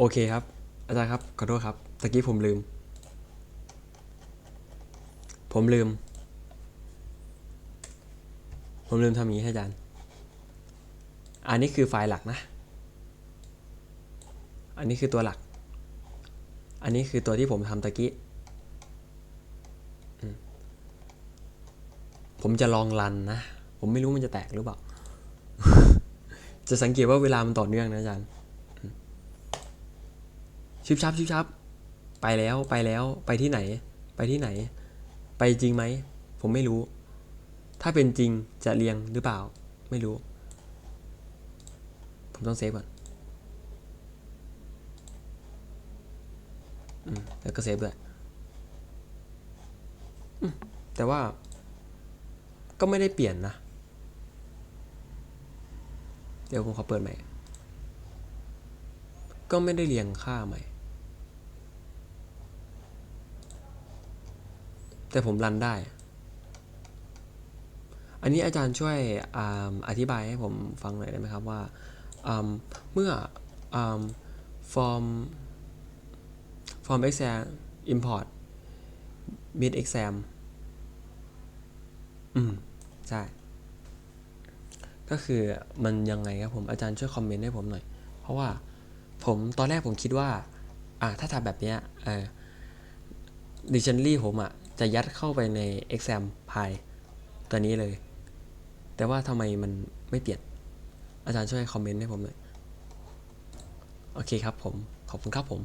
โอเคครับ อาจารย์ครับ ขอโทษครับ ตะกี้ผมลืม ผมลืม ผมลืมทำอย่างนี้ให้อาจารย์ อันนี้คือไฟล์หลักนะ อันนี้คือตัวหลัก อันนี้คือตัวที่ผมทำตะกี้ ผมจะลองรันนะ ผมไม่รู้มันจะแตกหรือเปล่า จะสังเกตว่าเวลามันต่อเนื่องนะอาจารย์ ชิบชับชิบชับไปแล้วไปแล้วไปที่ไหน ไปที่ไหน ไปจริงไหม ผมไม่รู้ ถ้าเป็นจริงจะเรียงหรือเปล่า ไม่รู้ ผมต้องเซฟก่อนอแล้วก็เซฟด้วยแต่ว่า ก็ไม่ได้เปลี่ยนนะ เดี๋ยวผมขอเปิดใหม่ ก็ไม่ได้เรียงค่าใหม่ แต่ผมรันได้ อันนี้อาจารย์ช่วยออธิบายให้ผมฟังหน่อยได้ไหมครับว่าเมื่อ form form exam import mid exam อืม ใช่ ก็คือมันยังไงครับผมอาจารย์ช่วยคอมเมนต์ให้ผมหน่อย เพราะว่าผมตอนแรกผมคิดว่า อ่าถ้าทำแบบเนี้ยเออ dictionary ผมอะ่ะ จะยัดเข้าไปใน exam p i ตัวนี้เลย แต่ว่าทำไมมันไม่เปลี่ยน อาจารย์ช่วยคอมเมนต์ให้ผมหน่อย โอเคครับผม ขอบคุณครับผม